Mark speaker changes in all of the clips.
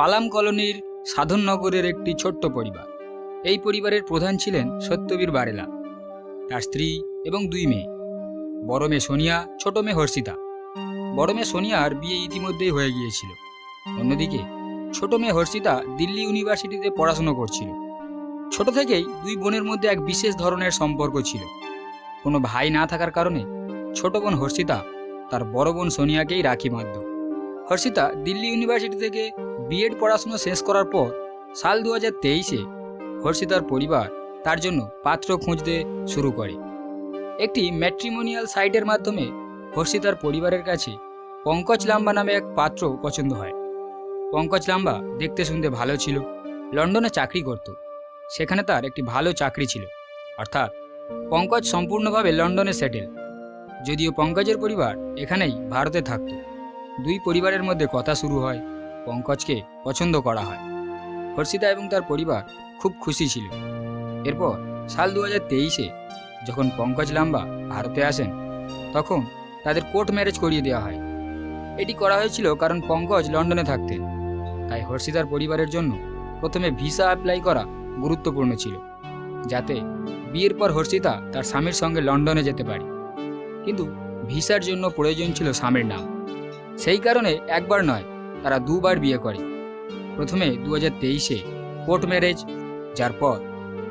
Speaker 1: পালাম কলোনির সাধননগরের একটি ছোট্ট পরিবার। এই পরিবারের প্রধান ছিলেন সত্যবীর বারেলা। তার স্ত্রী এবং দুই মেয়ে। বড় মেয়ে সোনিয়া, ছোট মেয়ে হর্ষিতা। বড় মেয়ে সোনিয়ার বিয়ে ইতিমধ্যেই হয়ে গিয়েছিল। অন্যদিকে, ছোট মেয়ে হর্ষিতা দিল্লি ইউনিভার্সিটিতে পড়াশুনো করছিল। ছোট থেকেই দুই বোনের মধ্যে এক বিশেষ ধরনের সম্পর্ক ছিল। কোনো ভাই না থাকার কারণে ছোট বোন হর্ষিতা তার বড় বোন সোনিয়াকেই রাখি বাঁধত হর্ষিতা দিল্লি ইউনিভার্সিটি থেকে বিএড পড়াশুনো শেষ করার পর সাল দু হাজার তেইশে হর্ষিতার পরিবার তার জন্য পাত্র খুঁজতে শুরু করে। একটি ম্যাট্রিমোনিয়াল সাইটের মাধ্যমে হর্ষিতার পরিবারের কাছে পঙ্কজ লাম্বা নামে এক পাত্র পছন্দ হয়। পঙ্কজ লাম্বা দেখতে শুনতে ভালো ছিল, লন্ডনে চাকরি করত। সেখানে তার একটি ভালো চাকরি ছিল, অর্থাৎ পঙ্কজ সম্পূর্ণভাবে লন্ডনে সেটেল। যদিও পঙ্কজের পরিবার এখানেই ভারতে থাকত। দুই পরিবারের মধ্যে কথা শুরু হয় পঙ্কজকে পছন্দ করা হয়। হর্ষিতা এবং তার পরিবার খুব খুশি ছিল। এরপর সাল দু হাজার তেইশে যখন পঙ্কজ লাম্বা ভারতে আসেন, তখন তাদের কোর্ট ম্যারেজ করিয়ে দেওয়া হয়। এটি করা হয়েছিল কারণ পঙ্কজ লন্ডনে থাকতেন। তাই হর্ষিতার পরিবারের জন্য প্রথমে ভিসা অ্যাপ্লাই করা গুরুত্বপূর্ণ ছিল, যাতে বিয়ের পর হর্ষিতা তার স্বামীর সঙ্গে লন্ডনে যেতে পারে। কিন্তু ভিসার জন্য প্রয়োজন ছিল স্বামীর নাম। সেই কারণে একবার নয় তারা দুবার বিয়ে করে। প্রথমে দু হাজার তেইশে কোর্ট ম্যারেজ, যার পর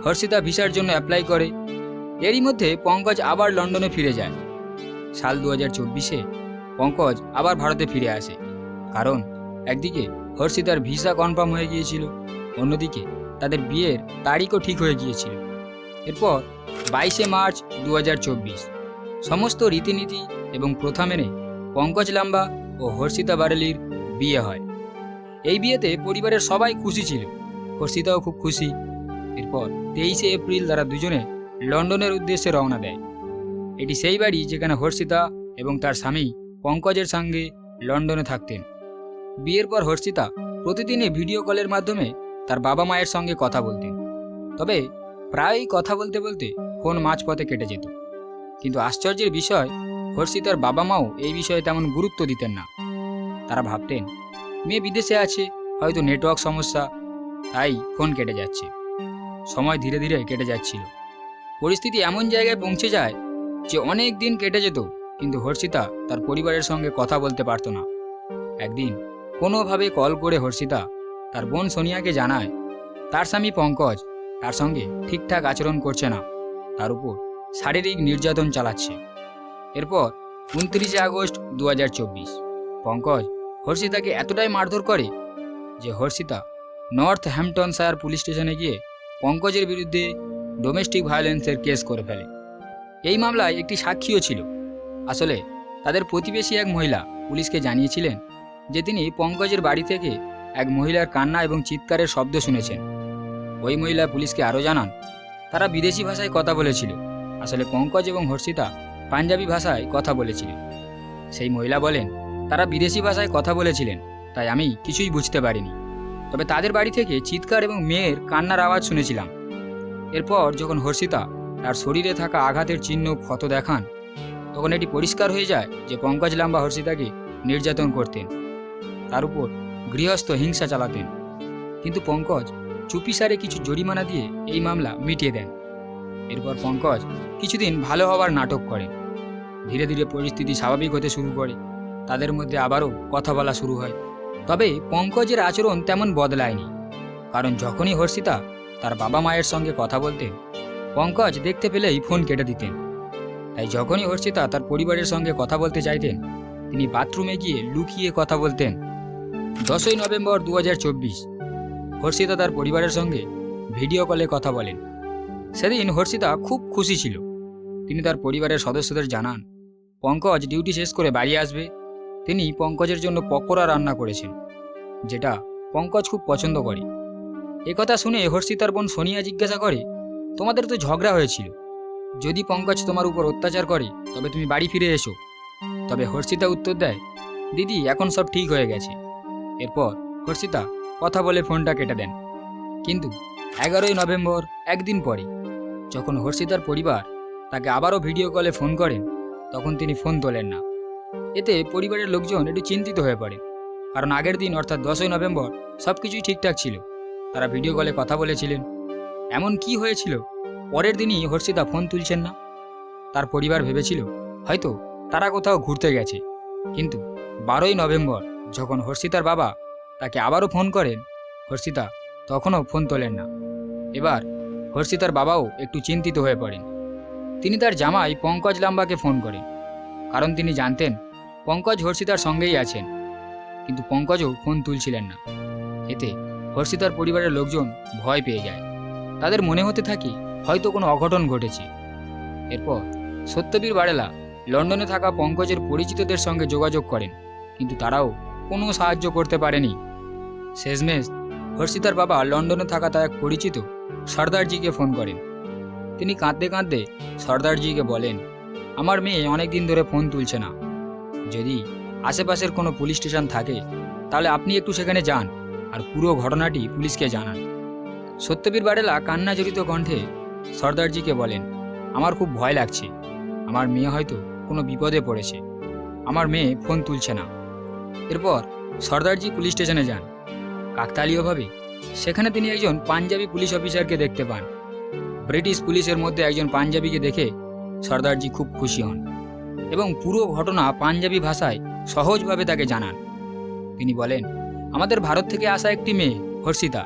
Speaker 1: হর্ষিতা ভিসার জন্য অ্যাপ্লাই করে। এরই মধ্যে পঙ্কজ আবার লন্ডনে ফিরে যায়। সাল দু হাজার চব্বিশে পঙ্কজ আবার ভারতে ফিরে আসে। কারণ একদিকে হর্ষিতার ভিসা কনফার্ম হয়ে গিয়েছিল, অন্যদিকে তাদের বিয়ের তারিখও ঠিক হয়ে গিয়েছিল। এরপর বাইশে মার্চ দু হাজার চব্বিশ সমস্ত রীতিনীতি এবং প্রথা মেনে পঙ্কজ লাম্বা ও হর্ষিতা বারেলির বিয়ে হয়। এই বিয়েতে পরিবারের সবাই খুশি ছিল। হর্ষিতাও খুব খুশি। এরপর তেইশে এপ্রিল তারা দুজনে লন্ডনের উদ্দেশ্যে রওনা দেয়। এটি সেই বাড়ি যেখানে হর্ষিতা এবং তার স্বামী পঙ্কজের সঙ্গে লন্ডনে থাকতেন। বিয়ের পর হর্ষিতা প্রতিদিনই ভিডিও কলের মাধ্যমে তার বাবা মায়ের সঙ্গে কথা বলতেন। তবে প্রায়ই কথা বলতে বলতে ফোন মাঝপথে কেটে যেত। কিন্তু আশ্চর্যের বিষয়, হর্ষিতার বাবা মাও এই বিষয়ে তেমন গুরুত্ব দিতেন না। তারা ভাবতেন, মেয়ে বিদেশে আছে, হয়তো নেটওয়ার্ক সমস্যা। তাই ফোন কেটে যাচ্ছে। সময় ধীরে ধীরে কেটে যাচ্ছিল। পরিস্থিতি এমন জায়গায় পৌঁছে যায় যে অনেক দিন কেটে যেত, কিন্তু হর্ষিতা তার পরিবারের সঙ্গে কথা বলতে পারতো না। একদিন কোনোভাবে কল করে হর্ষিতা তার বোন সোনিয়াকে জানায়, তার স্বামী পঙ্কজ তার সঙ্গে ঠিকঠাক আচরণ করছে না। তার উপর শারীরিক নির্যাতন চালাচ্ছে। এরপর উনত্রিশে আগস্ট দু হাজার চব্বিশ, পঙ্কজ হর্ষিতাকে এতটাই মারধর করে যে হর্ষিতা নর্থ হ্যাম্পটনশায়ার পুলিশ স্টেশনে গিয়ে পঙ্কজের বিরুদ্ধে ডোমেস্টিক ভায়োলেন্সের কেস করে ফেলে। এই মামলায় একটি সাক্ষীও ছিল। আসলে তাদের প্রতিবেশী এক মহিলা পুলিশকে জানিয়েছিলেন যে তিনি পঙ্কজের বাড়ি থেকে এক মহিলার কান্না এবং চিৎকারের শব্দ শুনেছেন। ওই মহিলা পুলিশকে আরও জানান, তারা বিদেশি ভাষায় কথা বলেছিল। আসলে পঙ্কজ এবং হর্ষিতা পাঞ্জাবি ভাষায় কথা বলেছিলেন সেই মহিলা বলেন তারা বিদেশি ভাষায় কথা বলেছিলেন, তাই আমি কিছুই বুঝতে পারিনি। তবে তাদের বাড়ি থেকে চিৎকার এবং মেয়ের কান্নার আওয়াজ শুনেছিলাম। এরপর যখন হর্ষিতা তার শরীরে থাকা আঘাতের চিহ্ন ক্ষত দেখান, তখন এটি পরিষ্কার হয়ে যায় যে পঙ্কজ লাম্বা হর্ষিতাকে নির্যাতন করতেন, তার উপর গৃহস্থ হিংসা চালাতেন। কিন্তু পঙ্কজ চুপিসারে কিছু জরিমানা দিয়ে এই মামলা মিটিয়ে দেন। এরপর পঙ্কজ কিছুদিন ভালো হওয়ার নাটক করেন ধীরে ধীরে পরিস্থিতি স্বাভাবিক হতে শুরু করে। তাদের মধ্যে আবারও কথা বলা শুরু হয়। তবে পঙ্কজের আচরণ তেমন বদলায়নি। কারণ যখনই হর্ষিতা তার বাবা মায়ের সঙ্গে কথা বলতেন পঙ্কজ দেখতে পেলেই ফোন কেটে দিতেন। তাই যখনই হর্ষিতা তার পরিবারের সঙ্গে কথা বলতে চাইতেন, তিনি বাথরুমে গিয়ে লুকিয়ে কথা বলতেন। দশই নভেম্বর দু হাজার চব্বিশ, হর্ষিতা তার পরিবারের সঙ্গে ভিডিও কলে কথা বলেন। সেদিন হর্ষিতা খুব খুশি ছিল। তিনি তার পরিবারের সদস্যদের জানান, পঙ্কজ ডিউটি শেষ করে বাড়ি আসবে তিনি পঙ্কজের জন্য পকোড়া রান্না করেছেন, যেটা পঙ্কজ খুব পছন্দ করে। একথা শুনে হর্ষিতার বোন সোনিয়া জিজ্ঞাসা করে, তোমাদের তো ঝগড়া হয়েছিল। যদি পঙ্কজ তোমার উপর অত্যাচার করে, তবে তুমি বাড়ি ফিরে এসো। তবে হর্ষিতা উত্তর দেয়, দিদি, এখন সব ঠিক হয়ে গেছে। এরপর হর্ষিতা কথা বলে ফোনটা কেটে দেন। কিন্তু এগারোই নভেম্বর, একদিন পরে, যখন হর্ষিতার পরিবার তাকে আবারও ভিডিও কলে ফোন করেন, তখন তিনি ফোন তোলেন না। এতে পরিবারের লোকজন একটু চিন্তিত হয়ে পড়ে। কারণ আগের দিন, অর্থাৎ দশই নভেম্বর সব কিছুই ঠিকঠাক ছিল। তারা ভিডিও কলে কথা বলেছিলেন। এমন কি হয়েছিল? পরের দিনই হর্ষিতা ফোন তুলছেন না। তার পরিবার ভেবেছিল, হয়তো তারা কোথাও ঘুরতে গেছে। কিন্তু বারোই নভেম্বর, যখন হর্ষিতার বাবা তাকে আবারও ফোন করেন, হর্ষিতা তখনও ফোন তোলেন না। এবার হর্ষিতার বাবাও একটু চিন্তিত হয়ে পড়েন। তিনি তার জামাই পঙ্কজ লাম্বাকে ফোন করেন। কারণ তিনি জানতেন পঙ্কজ হর্ষিতার সঙ্গেই আছেন। কিন্তু পঙ্কজও ফোন তুলছিলেন না। এতে হর্ষিতার পরিবারের লোকজন ভয় পেয়ে যায়। তাদের মনে হতে থাকে, হয়তো কোনো অঘটন ঘটেছে। এরপর সত্যবীর বাড়েলা লন্ডনে থাকা পঙ্কজের পরিচিতদের সঙ্গে যোগাযোগ করেন। কিন্তু তারাও কোনো সাহায্য করতে পারেনি। শেষমেশ হর্ষিতার বাবা লন্ডনে থাকা তার এক পরিচিত সর্দারজিকে ফোন করেন। তিনি কাঁদতে কাঁদতে সর্দারজিকে বলেন, আমার মেয়ে অনেক দিন ধরে ফোন তুলছে না। যদি আশেপাশের কোনো পুলিশ স্টেশন থাকে, তাহলে আপনি একটু সেখানে যান আর পুরো ঘটনাটি পুলিশকে জানান। সত্যবীর বাড়েলা কান্না জড়িত কণ্ঠে সর্দারজিকে বলেন, আমার খুব ভয় লাগছে। আমার মেয়ে হয়তো কোনো বিপদে পড়েছে। আমার মেয়ে ফোন তুলছে না। এরপর সর্দারজি পুলিশ স্টেশনে যান। কাকতালীয়ভাবে সেখানে তিনি একজন পাঞ্জাবি পুলিশ অফিসারকে দেখতে পান। ব্রিটিশ পুলিশের মধ্যে একজন পাঞ্জাবিকে দেখে সর্দারজি খুব খুশি হন। এবং পুরো ঘটনা পাঞ্জাবি ভাষায় সহজভাবে তাকে জানান। তিনি বলেন, আমাদের ভারত থেকে আসা একটি মেয়ে, হর্ষিতা,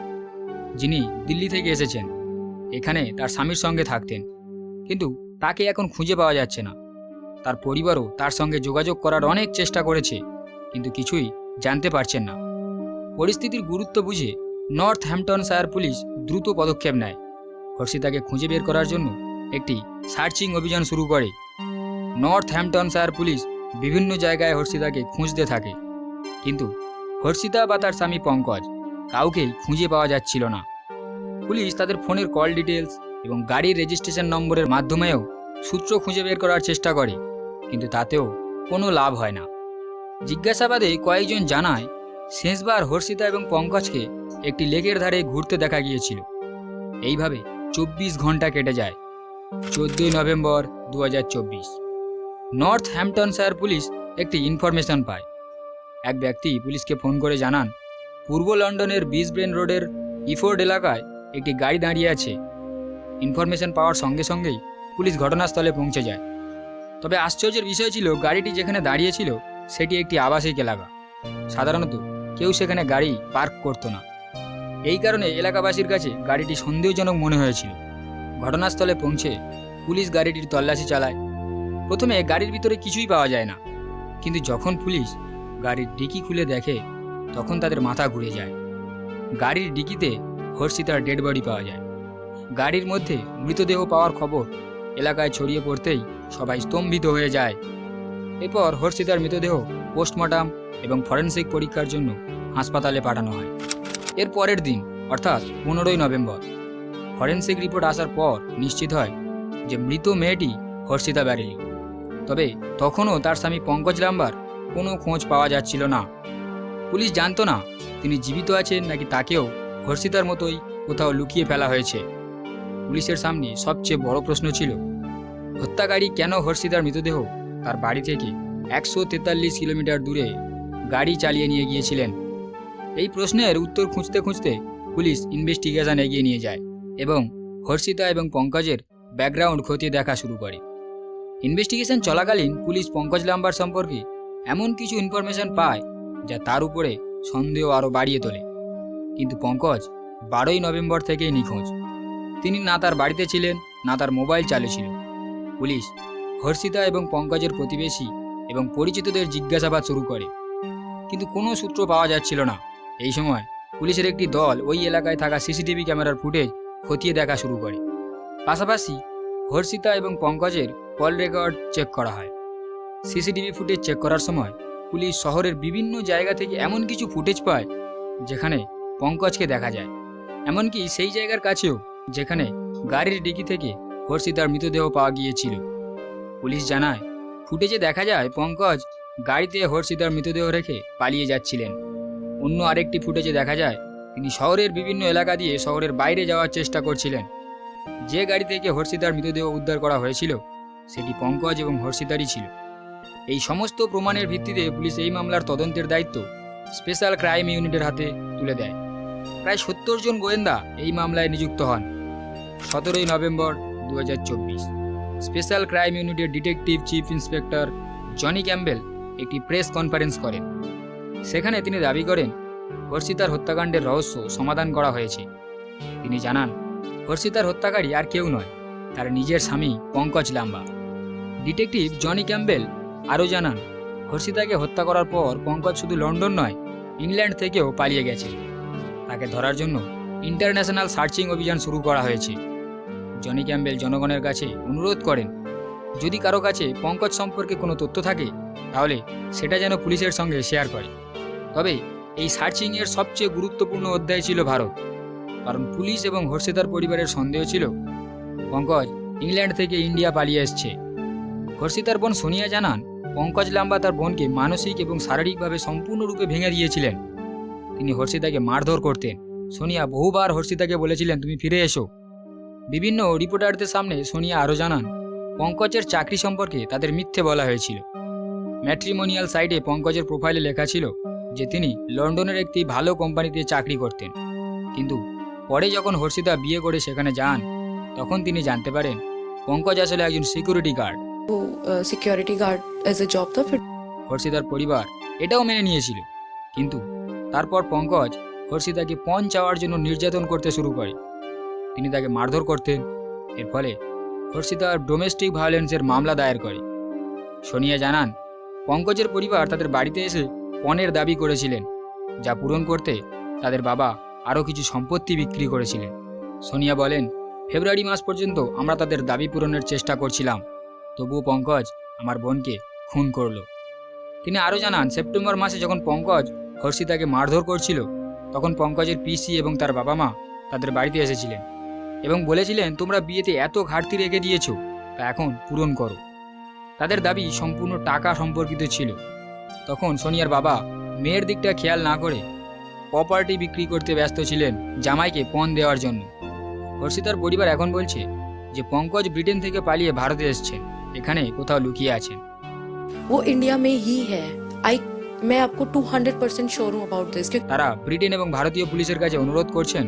Speaker 1: যিনি দিল্লি থেকে এসেছেন। এখানে তার স্বামীর সঙ্গে থাকতেন, কিন্তু তাকে এখন খুঁজে পাওয়া যাচ্ছে না। তার পরিবারও তার সঙ্গে যোগাযোগ করার অনেক চেষ্টা করেছে, কিন্তু কিছুই জানতে পারছেন না। পরিস্থিতির গুরুত্ব বুঝে নর্থ হ্যাম্পটনশায়ার পুলিশ দ্রুত পদক্ষেপ নেয়। হর্ষিতাকে খুঁজে বের করার জন্য একটি সার্চিং অভিযান শুরু করে। নর্থ হ্যাম্পটনশায়ার পুলিশ বিভিন্ন জায়গায় হর্ষিতাকে খুঁজতে থাকে। কিন্তু হর্ষিতা বা তার স্বামী পঙ্কজ কাউকেই খুঁজে পাওয়া যাচ্ছিল না। পুলিশ তাদের ফোনের কল ডিটেলস এবং গাড়ির রেজিস্ট্রেশন নম্বরের মাধ্যমেও সূত্র খুঁজে বের করার চেষ্টা করে, কিন্তু তাতেও কোনো লাভ হয় না। জিজ্ঞাসাবাদে কয়েকজন জানায়, শেষবার হর্ষিতা এবং পঙ্কজকে একটি লেকের ধারে ঘুরতে দেখা গিয়েছিল। এইভাবে চব্বিশ ঘণ্টা কেটে যায়। চোদ্দই নভেম্বর দু হাজার চব্বিশ। নর্থ হ্যাম্পটনশায়ার পুলিশ একটি ইনফরমেশন পায়। এক ব্যক্তি পুলিশকে ফোন করে জানান, পূর্ব লন্ডনের বিসব্রেন রোডের ইফোর্ড এলাকায় একটি গাড়ি দাঁড়িয়ে আছে। ইনফরমেশন পাওয়ার সঙ্গে সঙ্গেই পুলিশ ঘটনাস্থলে পৌঁছে যায়। তবে আশ্চর্যের বিষয় ছিল, গাড়িটি যেখানে দাঁড়িয়েছিল, সেটি একটি আবাসিক এলাকা। সাধারণত কেউ সেখানে গাড়ি পার্ক করতো না। এই কারণে এলাকাবাসীর কাছে গাড়িটি সন্দেহজনক মনে হয়েছিল। ঘটনাস্থলে পৌঁছে পুলিশ গাড়িটির তল্লাশি চালায়। প্রথমে গাড়ির ভিতরে কিছুই পাওয়া যায় না। কিন্তু যখন পুলিশ গাড়ির ডিকি খুলে দেখে, তখন তাদের মাথা ঘুরে যায়। গাড়ির ডিকিতে হর্ষিতার ডেড বডি পাওয়া যায়। গাড়ির মধ্যে মৃতদেহ পাওয়ার খবর এলাকায় ছড়িয়ে পড়তেই সবাই স্তম্ভিত হয়ে যায়। এরপর হর্ষিতার মৃতদেহ পোস্টমর্টম এবং ফরেন্সিক পরীক্ষার জন্য হাসপাতালে পাঠানো হয়। এর পরের দিন, অর্থাৎ পনেরোই নভেম্বর, ফরেন্সিক রিপোর্ট আসার পর নিশ্চিত হয় যে মৃত মেয়েটি হর্ষিতা ব্যারেলি। তবে তখনও তার স্বামী পঙ্কজ লাম্বার কোনো খোঁজ পাওয়া যাচ্ছিল না। পুলিশ জানত না তিনি জীবিত আছেন নাকি তাকেও হর্ষিতার মতোই কোথাও লুকিয়ে ফেলা হয়েছে। পুলিশের সামনে সবচেয়ে বড় প্রশ্ন ছিল, হত্যাকারী কেন হর্ষিতার মৃতদেহ তার বাড়ি থেকে একশো তেতাল্লিশ কিলোমিটার দূরে গাড়ি চালিয়ে নিয়ে গিয়েছিলেন? এই প্রশ্নের উত্তর খুঁজতে খুঁজতে পুলিশ ইনভেস্টিগেশন এগিয়ে নিয়ে যায় এবং হর্ষিতা এবং পঙ্কজের ব্যাকগ্রাউন্ড খতিয়ে দেখা শুরু করে। ইনভেস্টিগেশন চলাকালীন পুলিশ পঙ্কজ লাম্বার সম্পর্কে এমন কিছু ইনফরমেশন পায় যা তার উপরে সন্দেহ আরও বাড়িয়ে তোলে। কিন্তু পঙ্কজ বারোই নভেম্বর থেকেই নিখোঁজ। তিনি না তার বাড়িতে ছিলেন, না তার মোবাইল চালু ছিল। পুলিশ হর্ষিতা এবং পঙ্কজের প্রতিবেশী এবং পরিচিতদের জিজ্ঞাসাবাদ শুরু করে। কিন্তু কোনো সূত্র পাওয়া যাচ্ছিল না। এই সময় পুলিশের একটি দল ওই এলাকায় থাকা সিসিটিভি ক্যামেরার ফুটেজ খতিয়ে দেখা শুরু করে। পাশাপাশি হর্ষিতা এবং পঙ্কজের কল রেকর্ড চেক করা হয়। সিসিটিভি ফুটেজ চেক করার সময় পুলিশ শহরের বিভিন্ন জায়গা থেকে এমন কিছু ফুটেজ পায়, যেখানে পঙ্কজকে দেখা যায়। এমনকি সেই জায়গার কাছেও, যেখানে গাড়ির ডিকি থেকে হর্ষিতার মৃতদেহ পাওয়া গিয়েছিল। পুলিশ জানায় ফুটেজে দেখা যায় পঙ্কজ গাড়িতে হর্ষিতার মৃতদেহ রেখে পালিয়ে যাচ্ছিলেন। অন্য আরেকটি ফুটেজে দেখা যায়, তিনি শহরের বিভিন্ন এলাকা দিয়ে শহরের বাইরে যাওয়ার চেষ্টা করছিলেন। যে গাড়ি থেকে হর্ষিতার মৃতদেহ উদ্ধার করা হয়েছিল সেটি পঙ্কজ এবং হর্ষিতারই ছিল। এই সমস্ত প্রমাণের ভিত্তিতে পুলিশ এই মামলার তদন্তের দায়িত্ব স্পেশাল ক্রাইম ইউনিটের হাতে তুলে দেয়। প্রায় সত্তর জন গোয়েন্দা এই মামলায় নিযুক্ত হন। সতেরোই নভেম্বর দু হাজার চব্বিশ। স্পেশাল ক্রাইম ইউনিটের detective chief inspector Johnny Campbell একটি প্রেস কনফারেন্স করেন। সেখানে তিনি দাবি করেন, হর্ষিতার হত্যাকাণ্ডের রহস্য সমাধান করা হয়েছে। তিনি জানান, হর্ষিতার হত্যাকারী আর কেউ নয়। তার নিজের স্বামী পঙ্কজ লাম্বা। ডিটেকটিভ জনি ক্যাম্বেল আরও জানান, হর্ষিতাকে হত্যা করার পর পঙ্কজ শুধু লন্ডন নয়, ইংল্যান্ড থেকেও পালিয়ে গেছে। তাকে ধরার জন্য ইন্টারন্যাশনাল সার্চিং অভিযান শুরু করা হয়েছে। জনি ক্যাম্বেল জনগণের কাছে অনুরোধ করেন, যদি কারও কাছে পঙ্কজ সম্পর্কে কোনো তথ্য থাকে, তাহলে সেটা যেন পুলিশের সঙ্গে শেয়ার করে। তবে এই সার্চিংয়ের সবচেয়ে গুরুত্বপূর্ণ অধ্যায় ছিল ভারত। কারণ পুলিশ এবং হর্ষিতার পরিবারের সন্দেহ ছিল পঙ্কজ, ইংল্যান্ড থেকে ইন্ডিয়া পালিয়ে এসছে। হর্ষিতার বোন সোনিয়া জানান, পঙ্কজ লাম্বা তার বোনকে মানসিক এবং শারীরিকভাবে সম্পূর্ণরূপে ভেঙে দিয়েছিলেন। তিনি হর্ষিতাকে মারধর করতেন। সোনিয়া বহুবার হর্ষিতাকে বলেছিলেন, তুমি ফিরে এসো। বিভিন্ন রিপোর্টারদের সামনে সোনিয়া আরও জানান, পঙ্কজের চাকরি সম্পর্কে তাদের মিথ্যে বলা হয়েছিল। ম্যাট্রিমোনিয়াল সাইটে পঙ্কজের প্রোফাইলে লেখা ছিল যে তিনি লন্ডনের একটি ভালো কোম্পানিতে চাকরি করতেন। কিন্তু পরে যখন হর্ষিতা বিয়ে করে সেখানে যান তখন তিনি জানতে পারেন পঙ্কজ আসলে একজন
Speaker 2: security guard security guard as a job তো
Speaker 1: হর্ষিতার পরিবার এটাও মেনে নিয়েছিল। কিন্তু তারপর পঙ্কজ হর্ষিতাকে পণ চাওয়ার জন্য নির্যাতন করতে শুরু করে। তিনি তাকে মারধর করতেন। এর ফলে হর্ষিতা ডোমেস্টিক ভায়োলেন্সের মামলা দায়ের করে। সোনিয়া জানান পঙ্কজের পরিবার তাদের বাড়িতে এসে পণের দাবি করেছিলেন যা পূরণ করতে তাদের বাবা আরও কিছু সম্পত্তি বিক্রি করেছিলেন। সোনিয়া বলেন ফেব্রুয়ারি মাস পর্যন্ত আমরা তাদের দাবি পূরণের চেষ্টা করছিলাম। তবুও পঙ্কজ আমার বোনকে খুন করল। তিনি আরও জানান, সেপ্টেম্বর মাসে যখন পঙ্কজ হর্ষিতাকে মারধর করছিল, তখন পঙ্কজের পিসি এবং তার বাবা মা তাদের বাড়িতে এসেছিলেন এবং বলেছিলেন, তোমরা বিয়েতে এত ঘাটতি রেখে দিয়েছ, তা এখন পূরণ করো। তাদের দাবি সম্পূর্ণ টাকা সম্পর্কিত ছিল। তখন সোনিয়ার বাবা মেয়ের দিকটা খেয়াল না করে প্রপার্টি বিক্রি করতে ব্যস্ত ছিলেন জামাইকে পণ দেওয়ার জন্য। হর্ষিতার পরিবার এখন বলছে যে পঙ্কজ ব্রিটেন থেকে পালিয়ে ভারতে এসছেন এখানে কোথাও লুকিয়ে আছেন
Speaker 2: वो इंडिया में ही है आई मैं आपको 200 परसेंट श्योर हूँ अबाउट दिस क्योंकि
Speaker 1: তারা ব্রিটেন এবং ভারতীয় পুলিশের কাছে অনুরোধ করছেন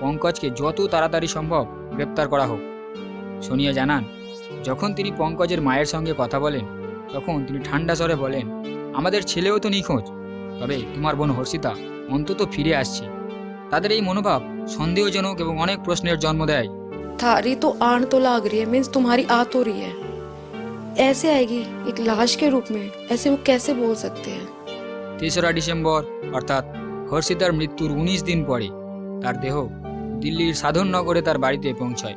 Speaker 1: পঙ্কজকে যত তাড়াতাড়ি সম্ভব গ্রেপ্তার করা হোক সোনিয়া জানান যখন তিনি পঙ্কজের মায়ের সঙ্গে কথা বলেন তখন তিনি ঠান্ডা স্বরে বলেন আমাদের ছেলেও তো নিখোঁজ তবে তোমার বোন হর্ষিতা অন্তত ফিরে আসছে তাদের এই মনোভাব সন্দেহজনক এবং অনেক প্রশ্নের জন্ম দেয়
Speaker 2: थारी तो आण तो लाग रही है मीन्स तुम्हारी आ तो रही है ऐसे आएगी एक लाश के रूप में ऐसे वो कैसे बोल सकते हैं
Speaker 1: তেসরা ডিসেম্বর অর্থাৎ হর্ষিতার মৃত্যুর উনিশ দিন পরে তার দেহ দিল্লির সাধননগরে তার বাড়িতে পৌঁছায়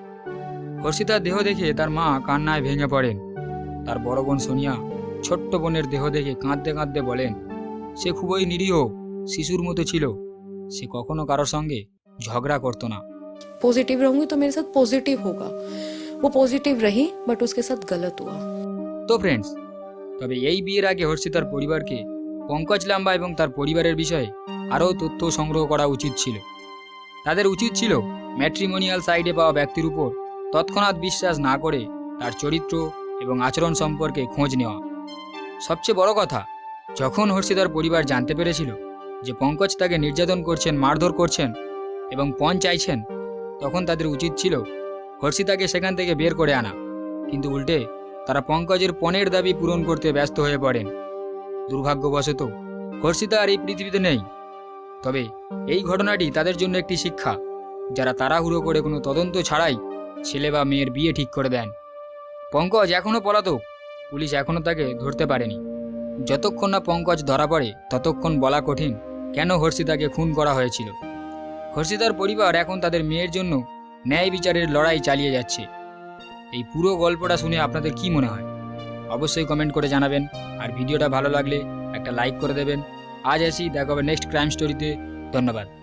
Speaker 1: হর্ষিতার দেহ দেখে তার মা কান্নায় ভেঙে পড়েন তার বড় বোন সোনিয়া ছোট্ট বোনের দেহ দেখে কাঁদতে কাঁদতে বলেন সে খুবই নিরীহ শিশুর মতো ছিল সে কখনো কারোর সঙ্গে ঝগড়া করতো না
Speaker 2: पॉजिटिव रहूंगी तो मेरे साथ पॉजिटिव होगा वो पॉजिटिव रही बट उसके साथ गलत हुआ
Speaker 1: তো ফ্রেন্ডস তবে এই বিয়ের আগে হর্ষিতার পরিবারকে পঙ্কজ লাম্বা এবং তার পরিবারের বিষয়ে আরও তথ্য সংগ্রহ করা উচিত ছিল তাদের উচিত ছিল ম্যাট্রিমোনিয়াল সাইডে পাওয়া ব্যক্তির উপর তৎক্ষণাৎ বিশ্বাস না করে তার চরিত্র এবং আচরণ সম্পর্কে খোঁজ নেওয়া সবচেয়ে বড় কথা যখন হর্ষিতার পরিবার জানতে পেরেছিল যে পঙ্কজ তাকে নির্যাতন করছেন মারধর করছেন এবং পণ চাইছেন, তখন তাদের উচিত ছিল হর্ষিতাকে সেখান থেকে বের করে আনা। কিন্তু উল্টে তারা পঙ্কজের পণের দাবি পূরণ করতে ব্যস্ত হয়ে পড়েন। দুর্ভাগ্যবশত হর্ষিতা আর এই পৃথিবীতে নেই। তবে এই ঘটনাটি তাদের জন্য একটি শিক্ষা, যারা তাড়াহুড়ো করে কোনো তদন্ত ছাড়াই ছেলে বা মেয়ের বিয়ে ঠিক করে দেন। পঙ্কজ এখনও পলাতক, পুলিশ এখনও তাকে ধরতে পারেনি। যতক্ষণ না পঙ্কজ ধরা পড়ে, ততক্ষণ বলা কঠিন কেন হর্ষিতাকে খুন করা হয়েছিল। হর্ষিতার পরিবার এখন তাদের মেয়ের জন্য ন্যায় বিচারের লড়াই চালিয়ে যাচ্ছে। এই পুরো গল্পটা শুনে আপনাদের কি মনে হয়? অবশ্যই কমেন্ট করে জানাবেন। আর ভিডিওটা ভালো লাগলে একটা লাইক করে দেবেন। আজ আসি, দেখা হবে নেক্সট ক্রাইম স্টোরিতে ধন্যবাদ।